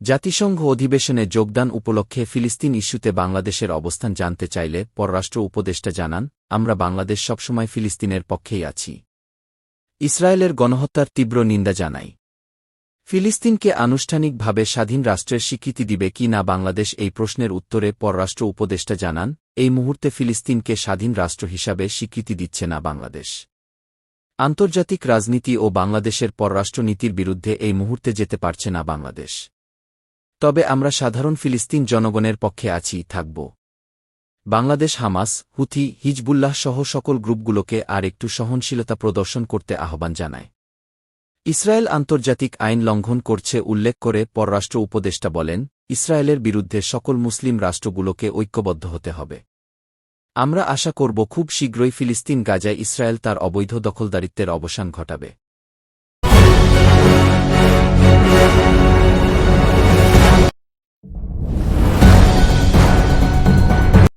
জাতিসংঘ অধিবেশনে যোগদান উপলক্ষে ফিলিস্তিন ইস্যুতে বাংলাদেশের অবস্থান জানতে চাইলে পররাষ্ট্র উপদেষ্টা জানান, আমরা বাংলাদেশ সবসময় ফিলিস্তিনের পক্ষেই আছি। ইসরায়েলের গণহত্যার তীব্র নিন্দা জানাই ফিলিস্তিনকে আনুষ্ঠানিকভাবে স্বাধীন রাষ্ট্রের স্বীকৃতি দিবে কি না বাংলাদেশ এই প্রশ্নের উত্তরে পররাষ্ট্র উপদেষ্টা জানান, এই মুহূর্তে ফিলিস্তিনকে স্বাধীন রাষ্ট্র হিসাবে স্বীকৃতি দিচ্ছে না বাংলাদেশ। আন্তর্জাতিক রাজনীতি ও বাংলাদেশের পররাষ্ট্রনীতির বিরুদ্ধে এই মুহূর্তে যেতে পারছে না বাংলাদেশ। তবে আমরা সাধারণ ফিলিস্তিন জনগণের পক্ষে আছি, থাকব। বাংলাদেশ, হামাস, হুথি, হিজবুল্লাহ সহ সকল গ্রুপগুলোকে আর একটু সহনশীলতা প্রদর্শন করতে আহ্বান জানায়। ইসরায়েল আন্তর্জাতিক আইন লঙ্ঘন করছে উল্লেখ করে পররাষ্ট্র উপদেষ্টা বলেন, ইসরায়েলের বিরুদ্ধে সকল মুসলিম রাষ্ট্রগুলোকে ঐক্যবদ্ধ হতে হবে। আমরা আশা করব খুব শীঘ্রই ফিলিস্তিন গাজায় ইসরায়েল তার অবৈধ দখলদারিত্বের অবসান ঘটাবে।